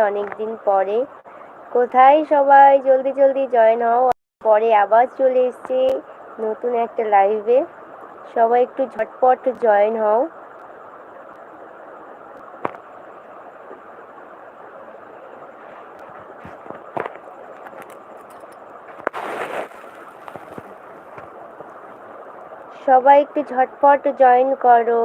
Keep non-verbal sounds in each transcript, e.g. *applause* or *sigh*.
অনেক দিন পরে। কোথায় সবাই? জলদি জলদি জয়েন হও। পরে আবার চলে এসছি নতুন একটা লাইভে সবাই একটু ঝটপট জয়েন হও। সবাই একটু ঝটপট জয়েন করো।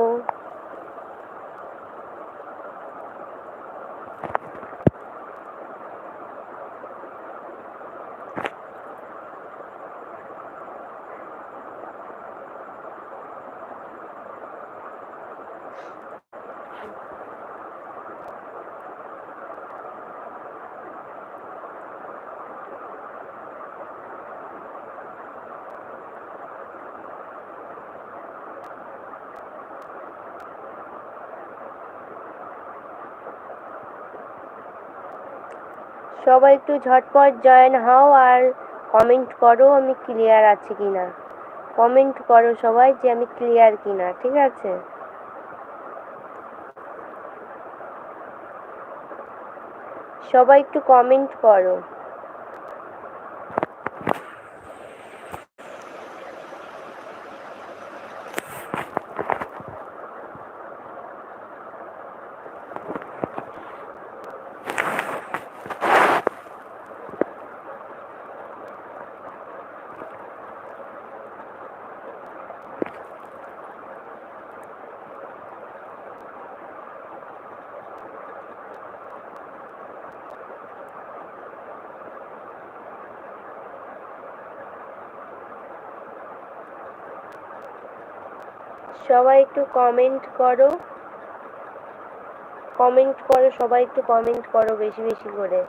সবাই একটু ঝটপট জয়েন হও আর কমেন্ট করো আমি ক্লিয়ার আছি কিনা। কমেন্ট করো সবাই যে আমি ক্লিয়ার কিনা, ঠিক আছে? সবাই একটু কমেন্ট করো। সবাই একটু কমেন্ট করো। কমেন্ট করো সবাই একটু কমেন্ট করো বেশি বেশি করে।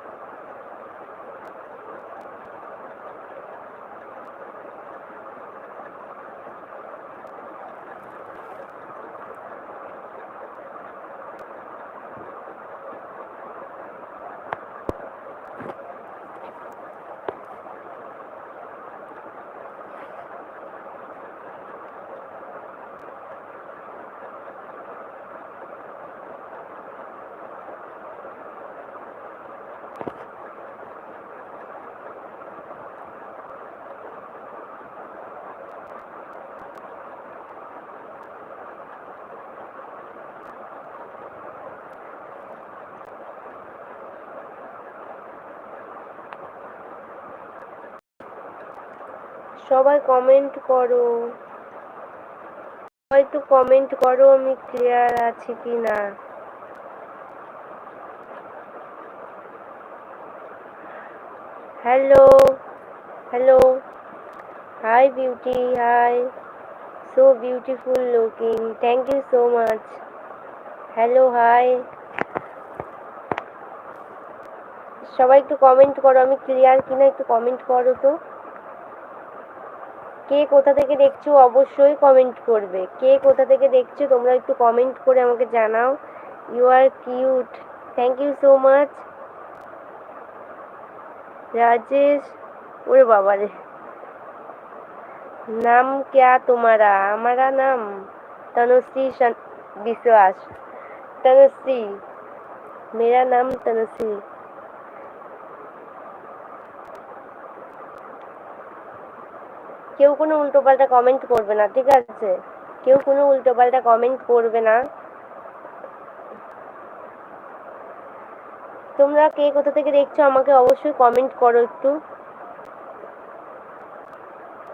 সবাই কমেন্ট করো। সবাই একটু কমেন্ট করো আমি ক্লিয়ার আছি কি না hello hello hi beauty hi so beautiful looking thank you so much hello hi সবাই একটু কমেন্ট করো, আমি ক্লিয়ার কিনা একটু কমেন্ট করো তো। কে কোথা থেকে দেখছ অবশ্যই কমেন্ট করবে। কে কোথা থেকে দেখছ তোমরা একটু কমেন্ট করে আমাকে জানাও। You are cute thank you so much Rajesh, ওরে বাবা রে। নাম ক্যা তোমারা? আমারা নাম তনুশ্রী বিশ্বাস তনুশ্রী। মেরা নাম তনুশ্রী। কেউ কোনো উল্টোপাল্টা কমেন্ট করবে না, ঠিক আছে? কেউ কোনো উল্টোপাল্টা কমেন্ট করবে না। তোমরা কে কোথা থেকে দেখছ আমাকে অবশ্যই কমেন্ট করো একটু।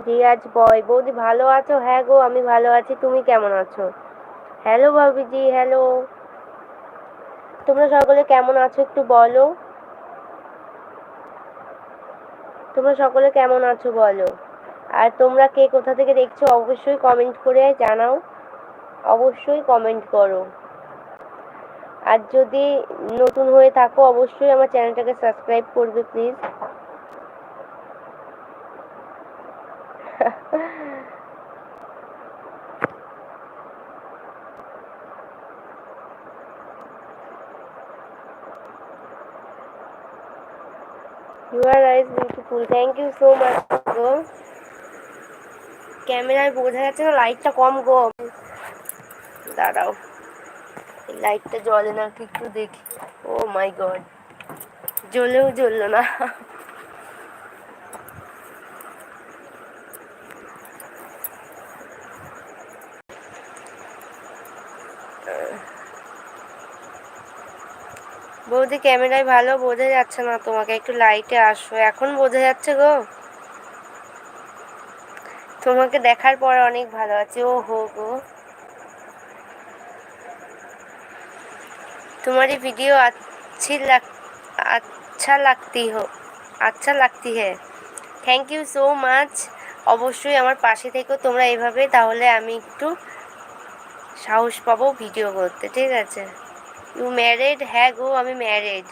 রিয়াজ বয়, বৌদি ভালো আছো? হ্যাঁ গো, আমি ভালো আছি। তুমি কেমন আছো? হ্যালো ভাবিজি, হ্যালো। তোমরা সকলে কেমন আছো একটু বলো। তোমরা সকলে কেমন আছো বলো? আর তোমরা কে কোথা থেকে দেখছ অবশ্যই কমেন্ট করে জানাও। অবশ্যই কমেন্ট করো। আর যদি নতুন হয়ে থাকো অবশ্যই আমার চ্যানেলটাকে সাবস্ক্রাইব করবে please Your eyes beautiful. Thank you so much, গো ক্যামেরায় বোঝা যাচ্ছে না লাইটটা কম গো দাঁড়াও লাইটটা জ্বলে না একটু দেখি। ও মাই গড জ্বলেও জ্বললো না। বৌদি, ক্যামেরায় ভালো বোঝা যাচ্ছে না তোমাকে, একটু লাইটে আসো। এখন বোঝা যাচ্ছে গো। তোমাকে দেখার পর অনেক ভালো আছে ও হো গো तुम्हारी वीडियो अच्छी लग अच्छा लगती हो আচ্ছা লাগতি হ্যাঁ থ্যাংক ইউ সো মাচ অবশ্যই আমার পাশে থেকেও তোমরা এভাবে তাহলে আমি একটু সাহস পাবো ভিডিও করতে ঠিক আছে ইউ ম্যারেড হ্যাঁ গো আমি ম্যারেড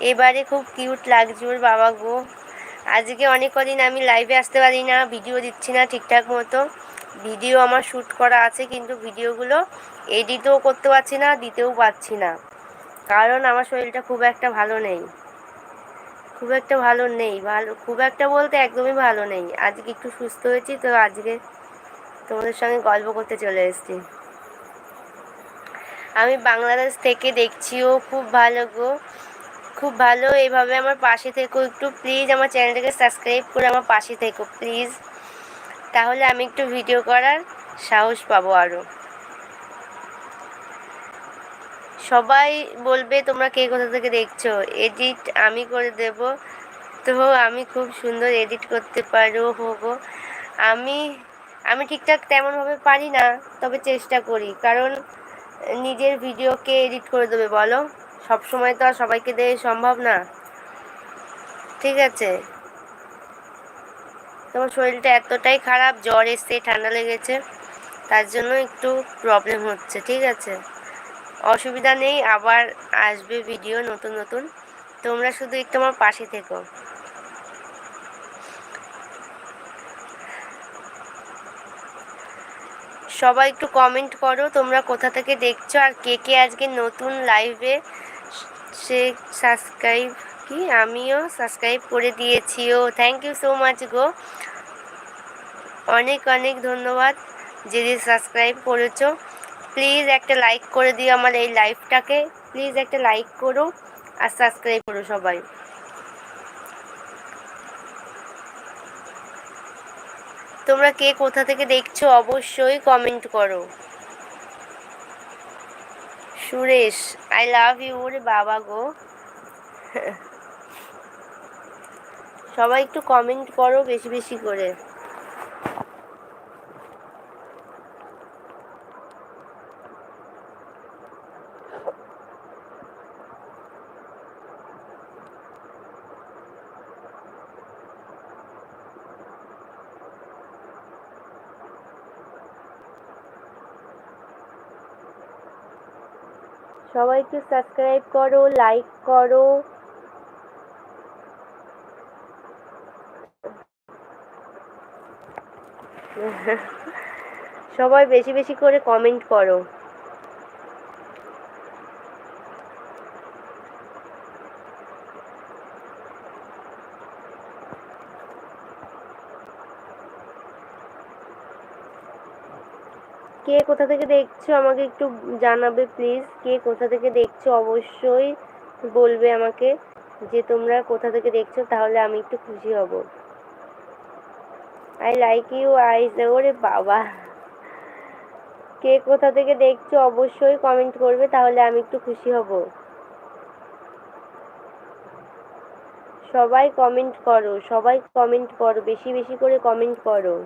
এবারে খুব কিউট লাগছে ওর বাবা গো। আজকে অনেক কদিন আমি লাইভে আসতে পারি না ভিডিও দিচ্ছি না ঠিকঠাক মতো। ভিডিও আমার শ্যুট করা আছে কিন্তু ভিডিওগুলো এডিটও করতে পারছি না, দিতেও পারছি না। কারণ আমার শরীরটা খুব একটা ভালো নেই। খুব একটা ভালো নেই, ভালো, খুব একটা বলতে একদমই ভালো নেই। আজকে একটু সুস্থ হয়েছি, তো আজকে তোমাদের সঙ্গে গল্প করতে চলে এসেছি। আমি বাংলাদেশ থেকে দেখছিও খুব ভালো গো। খুব ভালো। এইভাবে আমার পাশে থেকো একটু। প্লিজ আমার চ্যানেলটাকে সাবস্ক্রাইব করে আমার পাশে থেকো প্লিজ তাহলে আমি একটু ভিডিও করার সাহস পাবো আরও সবাই বলবে, তোমরা কে কোথা থেকে দেখছ? এডিট আমি করে দেব। তো আমি খুব সুন্দর এডিট করতে পারো, হব। আমি আমি ঠিকঠাক তেমনভাবে পারি না, তবে চেষ্টা করি। কারণ নিজের ভিডিওকে এডিট করে দেবে, বলো? সব সময় তো আর সবাইকে দেওয়া সম্ভব না। ঠিক আছে? তোমার শরীরটা এতটাই খারাপ, জ্বর এসছে, ঠান্ডা লেগেছে, তার জন্য একটু প্রবলেম হচ্ছে, ঠিক আছে? অসুবিধা নেই, আবার আসবে ভিডিও নতুন নতুন। তোমরা শুধু একটু আমার পাশে থেকো। সবাই একটু কমেন্ট করো, তোমরা কোথা থেকে দেখছ আর কে কে আজকে নতুন লাইভে সে সাবস্ক্রাইব কি? আমিও সাবস্ক্রাইব করে দিয়েছি ও থ্যাংক ইউ সো মাচ গো। অনেক অনেক ধন্যবাদ যদি সাবস্ক্রাইব করেছ। প্লিজ একটা লাইক করে দিও আমার এই লাইভটাকে প্লিজ একটা লাইক করো আর সাবস্ক্রাইব করো সবাই। তোমরা কে কোথা থেকে দেখছ অবশ্যই কমেন্ট করো। সুরেশ আই লাভ ইউ ওরে বাবা গো। সবাই একটু কমেন্ট করো বেশি বেশি করে। সবাই একটু সাবস্ক্রাইব করো লাইক করো। সবাই বেশি বেশি করে কমেন্ট করো। কে কোথা থেকে দেখছ আমাকে একটু জানাবে প্লিজ কে কোথা থেকে দেখছ অবশ্যই বলবে আমাকে যে তোমরা কোথা থেকে দেখছ, তাহলে আমি একটু খুশি হব। আই লাইক ইউ আইস ওরে বাবা। কে কোথা থেকে দেখছ অবশ্যই কমেন্ট করবে, তাহলে আমি একটু খুশি হব। সবাই কমেন্ট করো, সবাই কমেন্ট করো, বেশি বেশি করে কমেন্ট করো।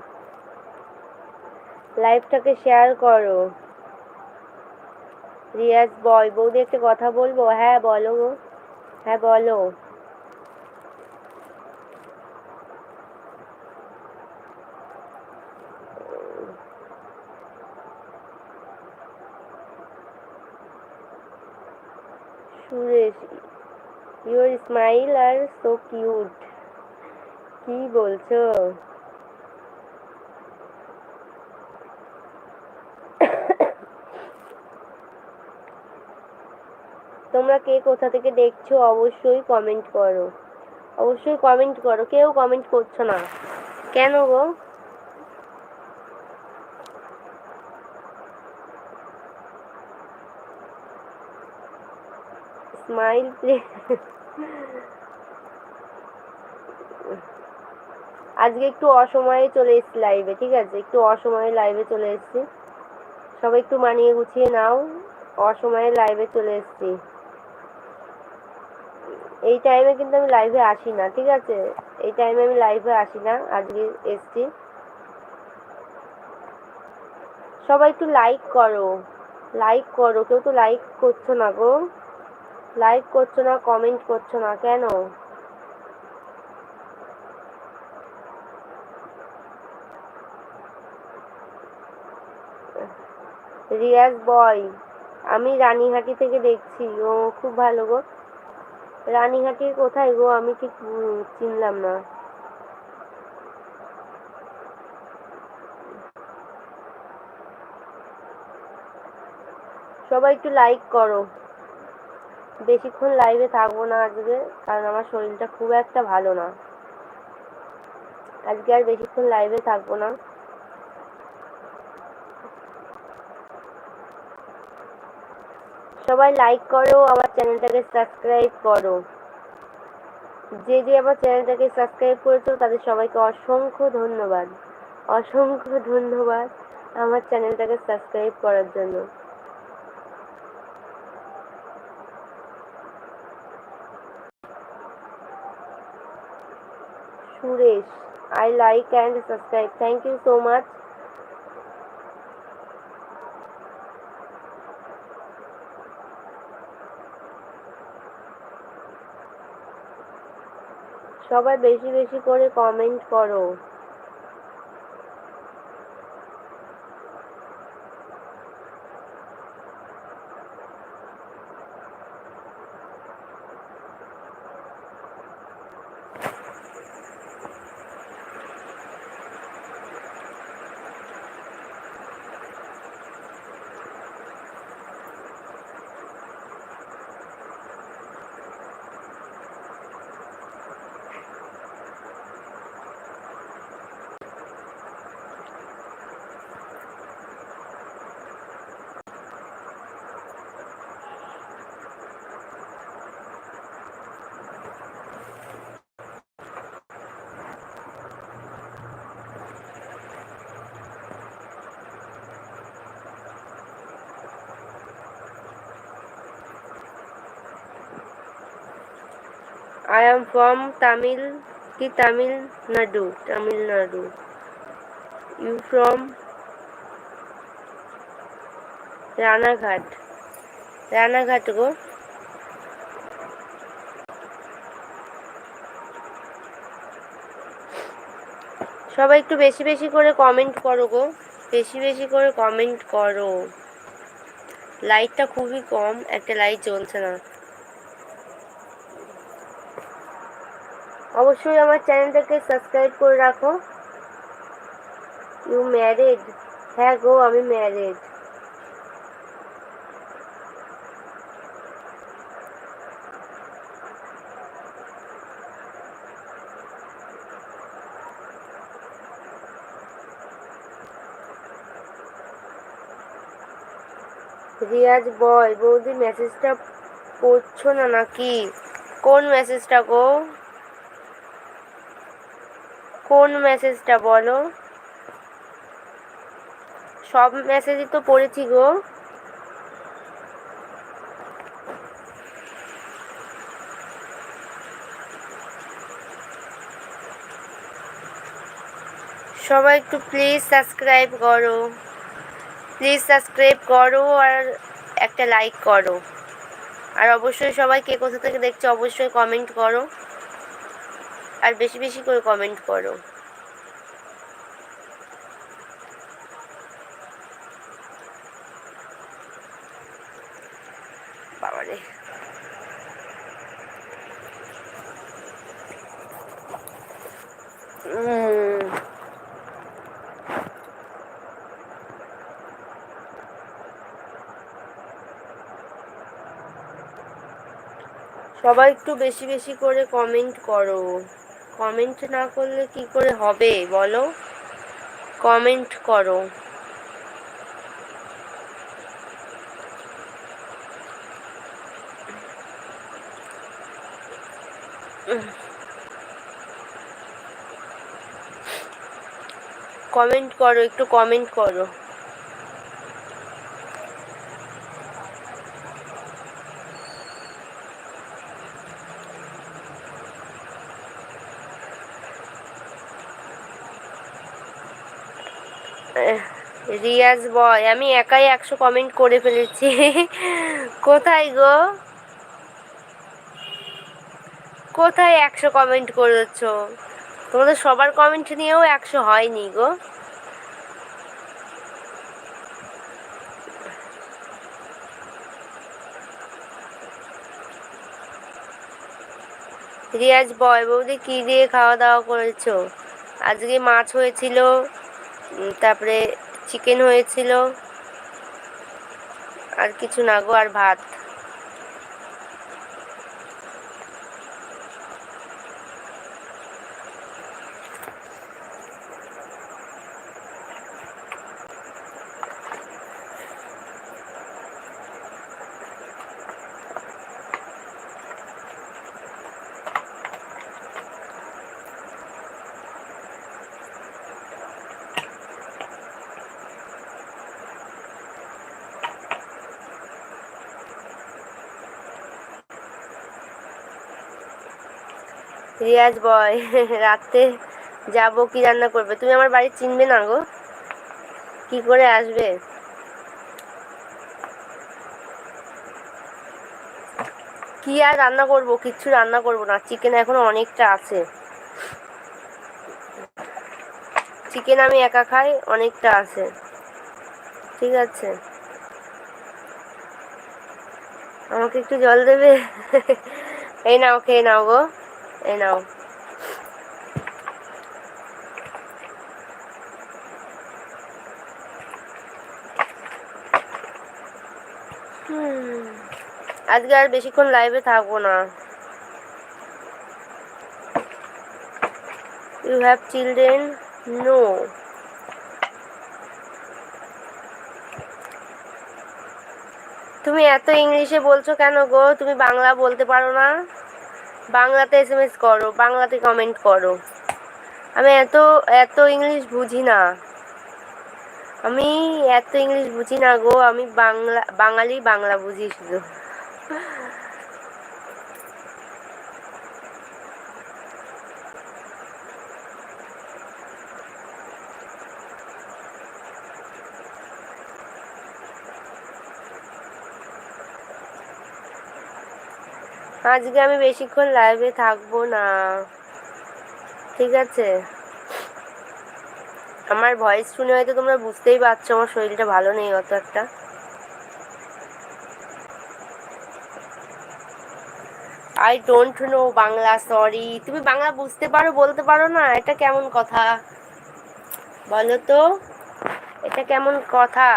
লাইভটাকে শেয়ার করো। রিয়াজ বয় বৌদি, একটা কথা বলব? হ্যাঁ বলো হ্যাঁ বলো। Suresh your smile are so cute কি বলছো? তোমরা কে কোথা থেকে দেখছ, অবশ্যই কমেন্ট করো। অবশ্যই কমেন্ট করো। কেউ কমেন্ট করছ না। কেন গো? স্মাইল আজকে একটু অসময়ে চলে এসেছি লাইভে ঠিক আছে? একটু অসময়ে লাইভে চলে এসেছি। সবাই একটু মানিয়ে গুছিয়ে নাও। অসময়ে লাইভে চলে এসেছি। এই টাইমে কিন্তু আমি লাইভে আসি না, ঠিক আছে? এই টাইমে আমি লাইভে আসি না আজকে এসছি। সবাই একটু লাইক করো লাইক করো, কেউ তো লাইক করছ না গো। লাইক করছ না কমেন্ট করছ না, কেন? রিয়াজ বয় আমি রানীহাটি থেকে দেখছি, ও খুব ভালো গো। রানীহাটির কোথায় গো? আমি ঠিক চিনলাম না। সবাই একটু লাইক করো। বেশিক্ষণ লাইভে থাকব না আজকে, কারণ আমার শরীরটা খুব একটা ভালো না। আজকে আর বেশিক্ষণ লাইভে থাকব না। সবাই লাইক করো, আমার চ্যানেলটাকে সাবস্ক্রাইব করো। যে যে আমার চ্যানেলটাকে সাবস্ক্রাইব করেছ, তাদের সবাইকে অসংখ্য ধন্যবাদ। অসংখ্য ধন্যবাদ আমার চ্যানেলটাকে সাবস্ক্রাইব করার জন্য। Suresh I like and subscribe thank you so much সবাই বেশি বেশি করে কমেন্ট করো। I am from Tamil কি তামিলনাড়ু তামিলনাড়ু ইউ ফ্রম রানাঘাট রানাঘাট গো সবাই একটু বেশি বেশি করে কমেন্ট করো গো। বেশি বেশি করে কমেন্ট করো। লাইটটা খুবই কম, একটা লাইট জ্বলছে না। অবশ্যই আমার চ্যানেলটাকে সাবস্ক্রাইব করে রাখো। ইউ ম্যারেড হ্যাঁ গো, আমি ম্যারেড রিয়াজ বয় বৌদি মেসেজটা পড়ছো না নাকি? কোন মেসেজটা গো? কোন মেসেজটা বলো? সব মেসেজই তো পড়েছি গো। সবাই একটু প্লিজ সাবস্ক্রাইব করো। প্লিজ সাবস্ক্রাইব করো আর একটা লাইক করো। আর অবশ্যই সবাই কে কোথা থেকে দেখছ, অবশ্যই কমেন্ট করো। আর বেশি বেশি করে কমেন্ট করো। সবাই একটু বেশি বেশি করে কমেন্ট করো। কমেন্ট না করলে কি করে হবে বলো? কমেন্ট করো। কমেন্ট করো একটু কমেন্ট করো। রিয়াজ বয়, আমি একাই একশো কমেন্ট করে ফেলেছি। *laughs* কোথায় গো? কোথায় একশো কমেন্ট করেছ? তোমাদের সবার কমেন্ট নিয়েও একশো হয়নি গো। রিয়াজ বয়, বৌদি কী দিয়ে খাওয়া দাওয়া করেছ? আজকে মাছ হয়েছিল তারপরে চিকেন হয়েছিল। আর কিছু না গো আর ভাত। রিয়াজ বয় *laughs* রাতে যাব, কি রান্না করবে? তুমি আমার বাড়ি চিনবে না গো। কি করে আসবে? কি আর রান্না করব? কিচ্ছু রান্না করব না। চিকেন এখনও অনেকটা আছে। চিকেন আমি একা খাই, অনেকটা আছে। ঠিক আছে। আমাকে একটু জল দেবে? *laughs* এই নাও, খেয়ে নাও গো। এই নাও আজকে আর বেশিক্ষণ লাইভে থাকব না। ইউ হ্যাভ চিলড্রেন নো তুমি এত ইংলিশে বলছো কেন গো? তুমি বাংলা বলতে পারো না? বাংলাতে এস এম এস করো, বাংলাতে কমেন্ট করো। আমি এত এত ইংলিশ বুঝি না। আমি এত ইংলিশ বুঝি না গো, আমি বাংলা, বাঙালি বাংলা বুঝি শুধু। আজকে আমি বেশিক্ষণ লাইভে থাকব না। ঠিক আছে? আমার ভয়েস শুনে হয়তো তোমরা বুঝতেই পারছ, আমার শরীরটা ভালো নেই অত একটা। I don't know Bangla sorry তুমি বাংলা বুঝতে পারো, বলতে পারো না, এটা কেমন কথা? বলো তো, এটা কেমন কথা?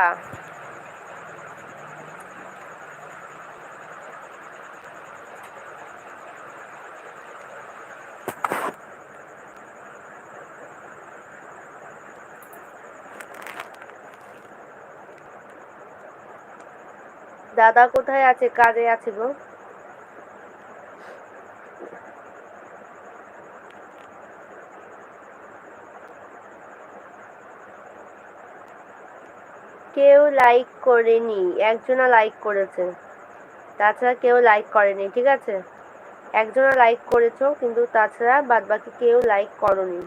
দাদা কোথায় আছে? কাজে আছে গো। কেউ লাইক করেনি। একজনা লাইক করেছে। তাছাড়া কেউ লাইক করেনি, ঠিক আছে? একজনা লাইক করেছ, কিন্তু তাছাড়া বাদ বাকি কেউ লাইক করনি।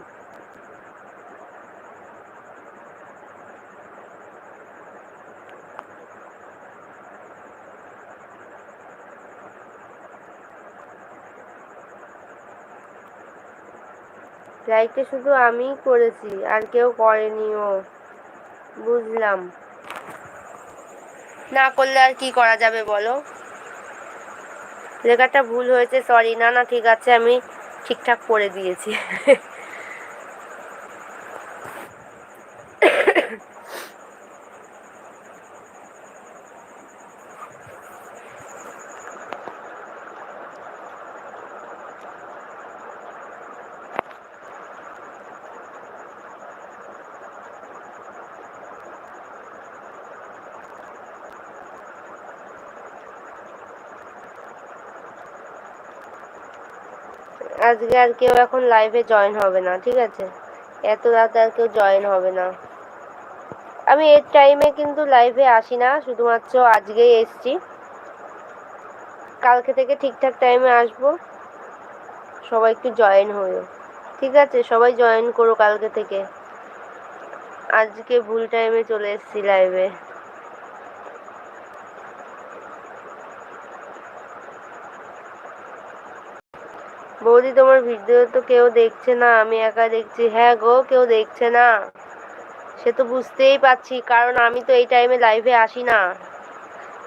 লাইকটা শুধু আমিই করেছি, আর কেউ করেনি ও বুঝলাম। না করলে আর কি করা যাবে বলো? লেখাটা ভুল হয়েছে সরি না না, ঠিক আছে, আমি ঠিকঠাক করে দিয়েছি। *laughs* আজকে আর কেউ এখন লাইভে জয়েন হবে না, ঠিক আছে? এত রাতে আর কেউ জয়েন হবে না। আমি এর টাইমে কিন্তু লাইভে আসি না, শুধুমাত্র আজকেই এসছি। কালকে থেকে ঠিকঠাক টাইমে আসব। সবাই একটু জয়েন হয়ে ঠিক আছে? সবাই জয়েন করো কালকে থেকে। আজকে ভুল টাইমে চলে এসেছি লাইভে বৌদি, তোমার ভিডিও তো কেউ দেখছে না, আমি একা দেখছি। হ্যাঁ গো, কেউ দেখছে না। সে তো বুঝতেই পারছি, কারণ আমি তো এই টাইমে লাইভে আসি না।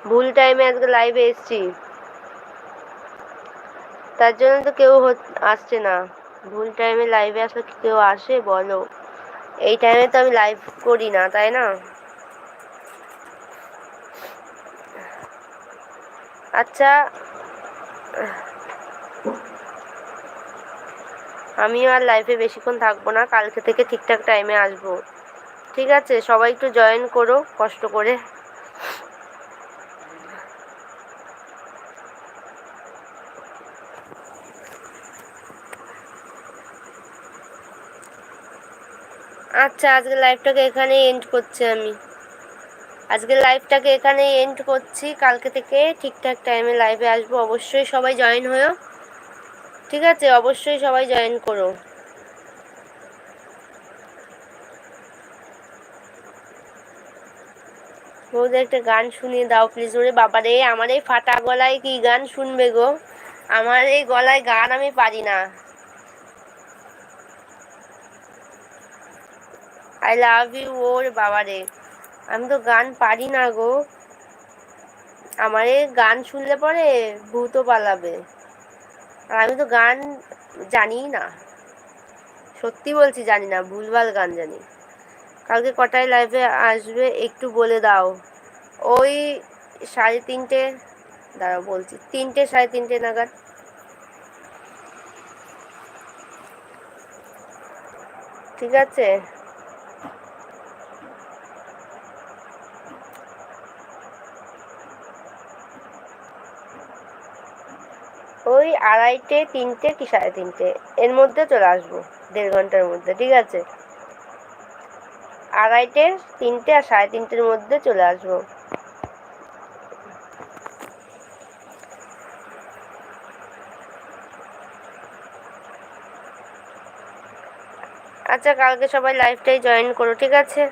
ভুল টাইমে আজকে লাইভে এসছি। তার জন্য তো কেউ আসছে না। ভুল টাইমে লাইভে আসলে কেউ আসে, বলো। এই টাইমে তো আমি লাইভ করি না, তাই না? আচ্ছা। আমিও আর লাইফে বেশিক্ষণ থাকব না, কালকে থেকে ঠিকঠাক টাইমে আসব। ঠিক আছে, সবাই একটু জয়েন করো, কষ্ট করে। আচ্ছা আজকে লাইভটাকে এখানে এন্ড করছি আমি। আজকে লাইভটাকে এখানে এন্ড করছি, কালকে থেকে ঠিকঠাক টাইমে লাইভে আসব। অবশ্যই সবাই জয়েন হয়েও ঠিক আছে, অবশ্যই সবাই জয়েন করো। বৌদি একটা গান শুনিয়ে দাও প্লিজ ওরে বাবা রে আমার এই ফাটা গলায় কি গান শুনবে গো? আমার এই গলায় গান আমি পারি না। আই লাভ ইউ ওর বাবা রে আমি তো গান পারি না গো। আমার এই গান শুনলে পরে ভূতও পালাবে। আর আমি তো গান জানি না। সত্যি বলছি জানি না, ভুলভাল গান জানি। কালকে কটায় লাইভে আসবে একটু বলে দাও। ওই সাড়ে তিনটে, দাঁড়াও বলছি, তিনটে, সাড়ে তিনটে নাগাদ। ঠিক আছে ওই আড়াইটে, তিনটে কি সাড়ে তিনটে? এর মধ্যে চলে আসব, দেড় ঘণ্টার মধ্যে, ঠিক আছে? আড়াইটে, তিনটে আর সাড়ে তিনটের মধ্যে চলে আসব। আচ্ছা কালকে সবাই লাইভটাই জয়েন করো, ঠিক আছে?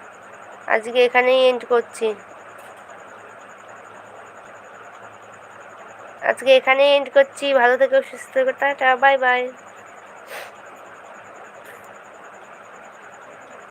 আজকে এখানেই এন্ড করছি। আজকে এখানে এন্ড করছি। ভালো থেকো সুস্থ থেকো টাটা বাই বাই